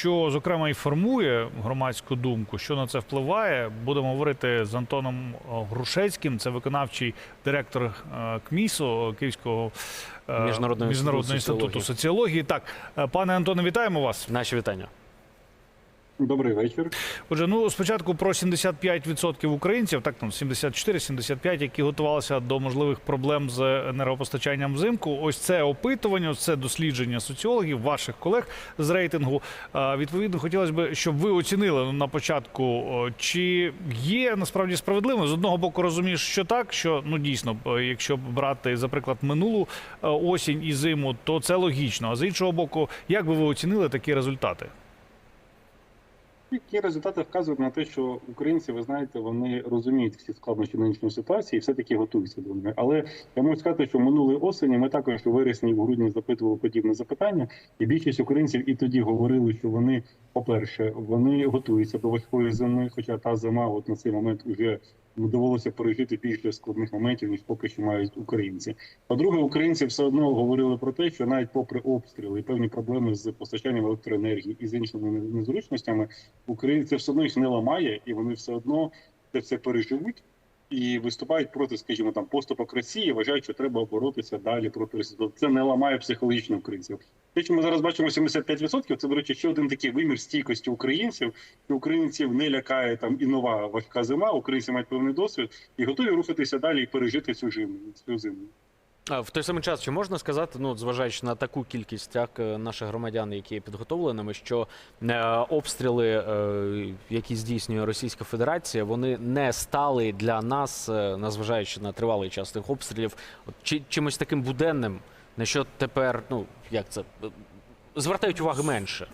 Що зокрема і формує громадську думку, що на це впливає, будемо говорити з Антоном Грушецьким, це виконавчий директор е, КМІСу Київського е, Міжнародного міжнародного інституту інституту соціології. Так, е, пане Антоне, вітаємо вас. Наші вітання. Добрий вечір. Отже, ну спочатку про 75% українців, так там 74-75, які готувалися до можливих проблем з енергопостачанням взимку. Ось це опитування, ось це дослідження соціологів, ваших колег з рейтингу. Відповідно, хотілося б, щоб ви оцінили на початку, чи є насправді справедливо. З одного боку, розумієш, що так, що ну дійсно, якщо брати за приклад минулу осінь і зиму, то це логічно. А з іншого боку, як би ви оцінили такі результати? Ті результати вказують на те, що українці, ви знаєте, вони розуміють всі складнощі нинішньої ситуації і все-таки готуються до неї. Але я можу сказати, що минулої осені ми також у вересні і в грудні запитували подібне запитання, і більшість українців і тоді говорили, що вони, по-перше, вони готуються до важкої зими, хоча та зима, от на цей момент, уже довелося пережити більше складних моментів, ніж поки що мають українці. По-друге, українці все одно говорили про те, що навіть попри обстріли і певні проблеми з постачанням електроенергії і з іншими незручностями, українці все одно їх не ламає, і вони все одно це все переживуть. І виступають проти, скажімо, там поступок Росії, вважають, що треба боротися далі проти Росії. Тобто Це не ламає психологічно українців. Те, що ми зараз бачимо 75%, це, до речі, ще один такий вимір стійкості українців, що українців не лякає там і нова важка зима. Українці мають певний досвід і готові рухатися далі і пережити цю зиму. В той самий час, чи можна сказати, ну зважаючи на таку кількість так е, наших громадян, які є підготовленими, що е, обстріли, е, які здійснює Російська Федерація, вони не стали для нас, незважаючи на тривалий час тих обстрілів, чи чимось таким буденним, на що тепер, ну як це звертають уваги менше.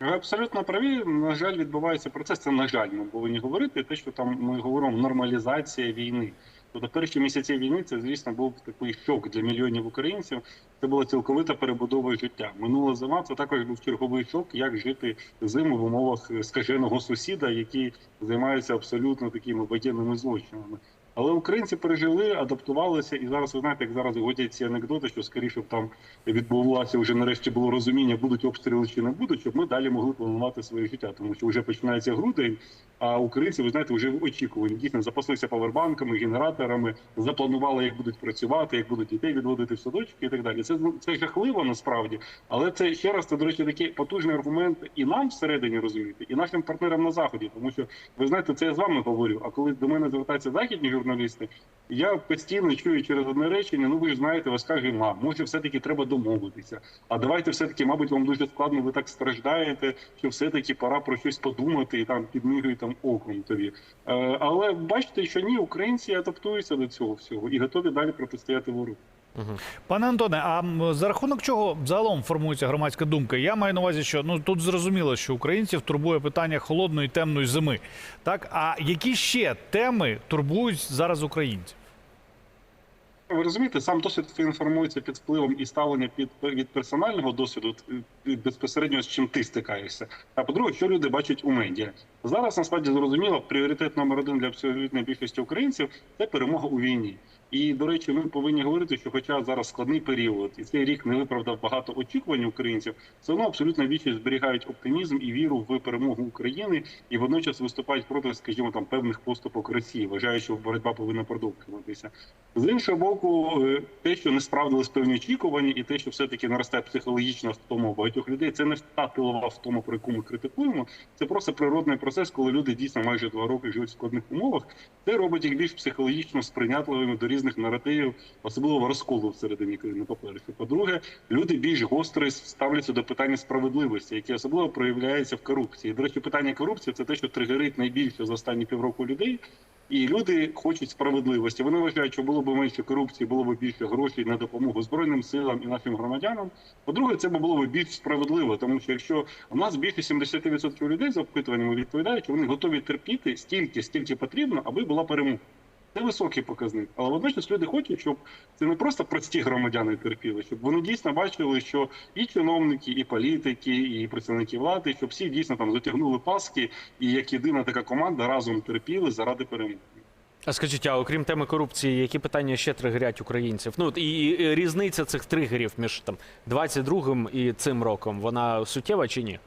Ви абсолютно праві. На жаль, відбувається процес. Це на жаль, ми повинні говорити. Те, що там ми говоримо нормалізація війни. Тобто перші місяці війни це, звісно, був такий шок для мільйонів українців. Це була цілковита перебудова життя. Минула зима це також був черговий шок, як жити зиму в умовах скаженого сусіда, який займається абсолютно такими воєнними злочинами. Але українці пережили, адаптувалися, і зараз ви знаєте, як зараз годять ці анекдоти, що скоріше б там відбувалося вже нарешті було розуміння, будуть обстріли чи не будуть, щоб ми далі могли планувати своє життя, тому що вже починається грудень. А українці, ви знаєте, вже в очікуванні дійсно запаслися павербанками, генераторами, запланували, як будуть працювати, як будуть дітей відводити в садочки і так далі. Це це жахливо насправді, але це ще раз це до речі, такий потужний аргумент і нам всередині розуміти, і нашим партнерам на заході, тому що ви знаєте, це я з вами говорю. А коли до мене звертаються західні журналісти, я постійно чую через одне речення. Ну ви ж знаєте, вас каже, ма, може, все таки треба домовитися. А давайте все таки, мабуть, вам дуже складно. Ви так страждаєте, що все таки пора про щось подумати і там підмігує там оком тобі. Е, але бачите, що ні, українці адаптуються до цього всього і готові далі протистояти ворогу. Пане Антоне, а за рахунок чого загалом формується громадська думка? Я маю на увазі, що ну тут зрозуміло, що українців турбує питання холодної темної зими. Так, а які ще теми турбують зараз українців? Ви розумієте, сам досвід інформується під впливом і ставлення під від персонального досвіду безпосередньо з чим ти стикаєшся. А по-друге, що люди бачать у медіа зараз. Насправді зрозуміло, пріоритет номер один для абсолютної більшості українців це перемога у війні. І до речі, ми повинні говорити, що, хоча зараз складний період, і цей рік не виправдав багато очікувань українців, все одно абсолютно більшість зберігають оптимізм і віру в перемогу України, і водночас виступають проти, скажімо, там певних поступок Росії, вважаючи, що боротьба повинна продовжуватися. З іншого боку, е, те, що не справдились певні очікування, і те, що все таки наростає психологічна втома у багатьох людей, це не та тилова втома, про яку ми критикуємо. Це просто природний процес, коли люди дійсно майже два роки живуть в складних умовах. Це робить їх більш психологічно сприйнятливими до різних наративів, особливо розколу всередині країни. По перше, по-друге, люди більш гостро ставляться до питання справедливості, яке особливо проявляється в корупції. До речі, питання корупції це те, що тригерить найбільше за останні півроку людей. І люди хочуть справедливості. Вони вважають, що було б менше корупції, було б більше грошей на допомогу збройним силам і нашим громадянам. По-друге, це було б більш справедливо, тому що якщо у нас більше 70% людей за опитуваннями відповідають, що вони готові терпіти стільки, стільки потрібно, аби була перемога. Це високий показник, але водночас люди хочуть, щоб це не просто прості громадяни терпіли, щоб вони дійсно бачили, що і чиновники, і політики, і представники влади, щоб всі дійсно там затягнули паски, і як єдина така команда разом терпіли заради перемоги. А скажіть, а окрім теми корупції, які питання ще тригерять українців? Ну і, і різниця цих тригерів між там 22-м і цим роком, вона суттєва чи ні?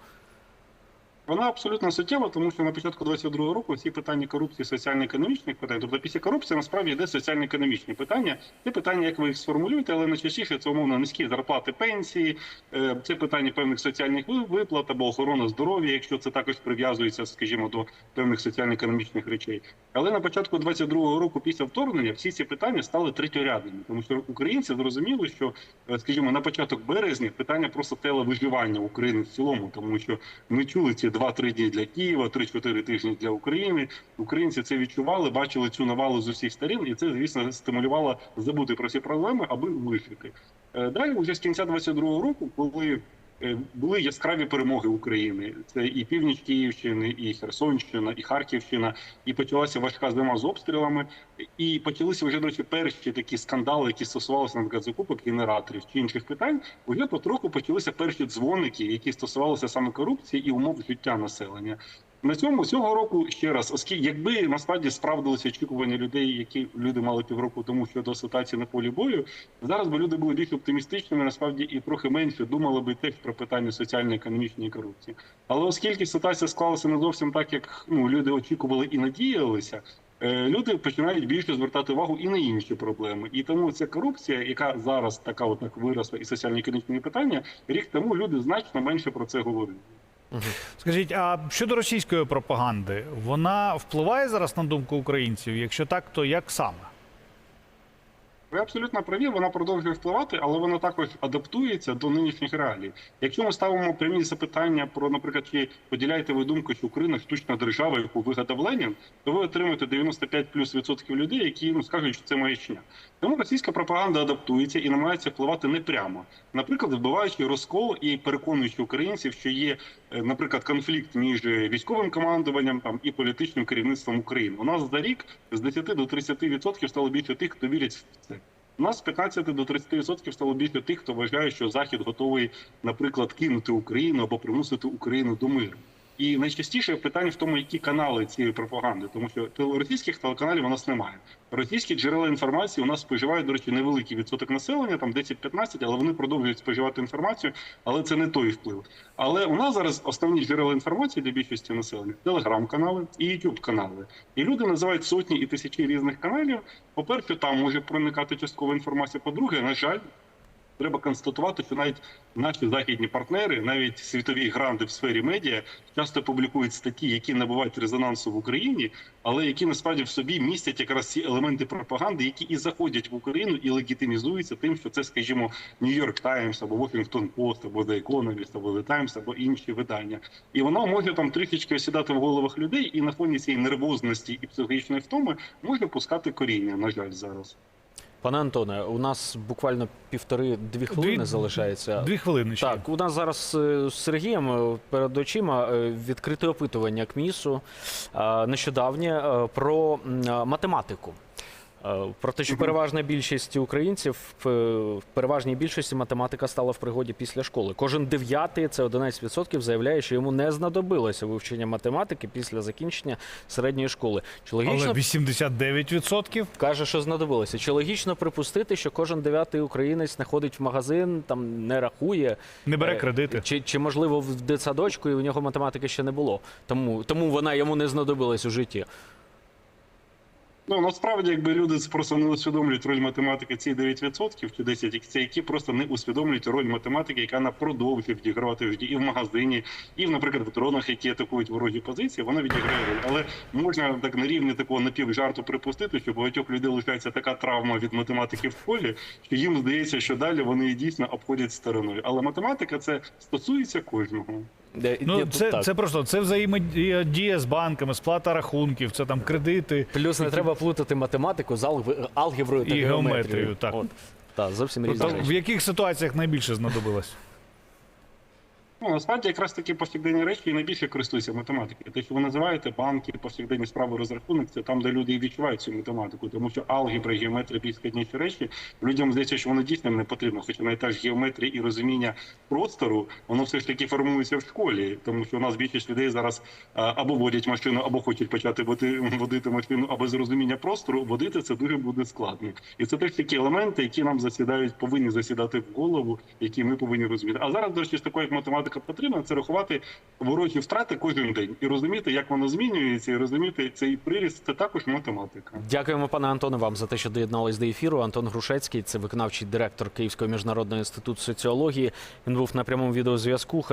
Вона абсолютно суттєва, тому що на початку 22-го року всі питання корупції, соціально-економічних питань, тобто після корупції насправді йде соціально-економічні питання. Це питання, як ви їх сформулюєте, але найчастіше це умовно низькі зарплати, пенсії, е, це питання певних соціальних виплат або охорона здоров'я, якщо це також прив'язується, скажімо, до певних соціально-економічних речей. Але на початку 22-го року, після вторгнення, всі ці питання стали третьорядними, тому що українці зрозуміли, що, е, скажімо, на початок березня питання просто телевиживання України в цілому, тому що ми чули ці 2-3 дні для Києва, 3-4 тижні для України. Українці це відчували, бачили цю навалу з усіх сторін, і це, звісно, стимулювало забути про ці проблеми, аби вижити. Е, Далі, вже з кінця 22-го року, коли були яскраві перемоги України, це і північ Київщини, і Херсонщина, і Харківщина, і почалася важка зима з обстрілами. І почалися вже до речі, перші такі скандали, які стосувалися наприклад, закупок генераторів чи інших питань. Вже потроху почалися перші дзвоники, які стосувалися саме корупції і умов життя населення. На цьому цього року ще раз, оскільки якби насправді справдилися очікування людей, які люди мали півроку тому щодо ситуації на полі бою, зараз би люди були більш оптимістичними, насправді і трохи менше думали би теж про питання соціально-економічної корупції. Але оскільки ситуація склалася не зовсім так, як ну люди очікували і надіялися. е, Люди починають більше звертати увагу і на інші проблеми, і тому ця корупція, яка зараз така от виросла, і соціально-економічні питання, рік тому люди значно менше про це говорили. Скажіть, а щодо російської пропаганди, вона впливає зараз на думку українців? Якщо так, то як саме? Ви абсолютно праві, вона продовжує впливати, але вона також адаптується до нинішніх реалій. Якщо ми ставимо прямі запитання про, наприклад, чи поділяєте ви думку, що Україна штучна держава, яку вигадав Ленін, то ви отримаєте 95 плюс відсотків людей, які ну скажуть, що це маячня. Тому російська пропаганда адаптується і намагається впливати не прямо. Наприклад, вбиваючи розкол і переконуючи українців, що є, е, наприклад, конфлікт між військовим командуванням там і політичним керівництвом України. У нас за рік з 10 до 30 відсотків стало більше тих, хто вірить в це. У нас з 15 до 30 відсотків стало більше тих, хто вважає, що Захід готовий, наприклад, кинути Україну або примусити Україну до миру. І найчастіше питання в тому, які канали цієї пропаганди, тому що російських телеканалів у нас немає. Російські джерела інформації у нас споживають, до речі, невеликий відсоток населення, там 10-15, але вони продовжують споживати інформацію, але це не той вплив. Але у нас зараз основні джерела інформації для більшості населення телеграм-канали і youtube канали. І люди називають сотні і тисячі різних каналів. По-перше, там може проникати часткова інформація. По-друге, на жаль, треба констатувати, що навіть наші західні партнери, навіть світові гранди в сфері медіа, часто публікують статті, які набувають резонансу в Україні, але які насправді в собі містять якраз ці елементи пропаганди, які і заходять в Україну і легітимізуються тим, що це, скажімо, Нью-Йорк Таймс або Washington Post, або The Economist, або The Times, або інші видання. І воно може там трішечки осідати в головах людей, і на фоні цієї нервозності і психологічної втоми може пускати коріння. На жаль, зараз. Пане Антоне, у нас буквально півтори-дві хвилини Дві- залишається. Дві хвилини ще. Так, у нас зараз е, з Сергієм е, перед очима е, відкрите опитування КМІСу нещодавнє про математику. Е, Про те, що переважна більшість українців е, в переважній більшості математика стала в пригоді після школи. Кожен дев'ятий, це 11%, заявляє, що йому не знадобилося вивчення математики після закінчення середньої школи. Чи логічно Але 89% Каже, що знадобилося. Чи логічно припустити, що кожен дев'ятий українець не ходить в магазин, там не рахує, не бере Е, кредити. Чи, чи можливо в дитсадочку і у нього математики ще не було? Тому, тому вона йому не знадобилась у житті. Ну насправді, якби люди просто не усвідомлюють роль математики, ці 9% чи 10%, це які просто не усвідомлюють роль математики, яка вона продовжує відігравати і в магазині, і наприклад, в дронах, які атакують ворожі позиції, вона відіграє роль. Але можна так на рівні такого напівжарту припустити, що багатьох людей лишається така травма від математики в школі, що їм здається, що далі вони дійсно обходять стороною. Але математика це стосується кожного. Де- Ну, де- це, так. це просто це взаємодія з банками, сплата рахунків, це там кредити. Плюс не треба плутати математику з алгеб- алгеброю та І геометрією. геометрією, так. От. Та, зовсім різні Тобто, речі. в яких ситуаціях найбільше знадобилось? Ну, насправді якраз такі повсякденні речі і найбільше користуються математикою. Те, що ви називаєте банки, повсякденні справи розрахунок, це там, де люди і відчувають цю математику, тому що алгебра, геометрія більш складніші речі. Людям здається, що воно дійсно не потрібно, хоча навіть та ж геометрія і розуміння простору, воно все ж таки формується в школі, тому що у нас більшість людей зараз або водять машину, або хочуть почати води- водити машину, або з розуміння простору водити це дуже буде складно. І це теж такі елементи, які нам засідають, повинні засідати в голову, які ми повинні розуміти. А зараз, до речі, такою як математика потрібна, це рахувати ворожі втрати кожен день і розуміти, як воно змінюється, і розуміти цей приріст. Це також математика. Дякуємо, пане Антоне, вам за те, що доєднались до ефіру. Антон Грушецький, це виконавчий директор Київського міжнародного інституту соціології. Він був на прямому відеозв'язку.